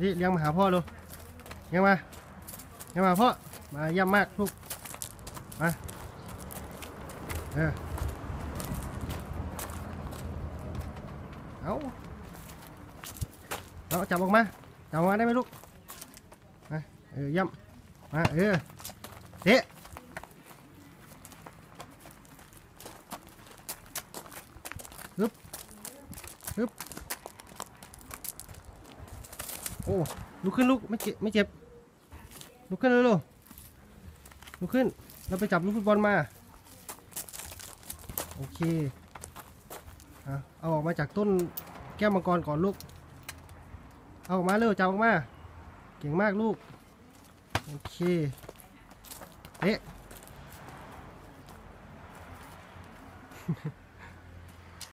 นี่เลี้ยงมาหาพ่อลูเลี้ยงมาเลี้ยงมาพ่อ มาเยี่ยมมากลูก มาเออเอาเอาจับออกมา จับออกมาได้ไหมลูก มาเออเยี่ยมมาเออเตะฮึบฮึบ โอ้ลุกขึ้นลูกไม่เจ็บไม่เจ็บลุกขึ้นเร็วๆลุกขึ้น เราไปจับลูกฟุตบอลมา โอเคเอาออกมาจากต้นแก้วมังกรก่อนลูก เอาออกมาเร็วจับออกมา เก่งมากลูก โอเคเตะ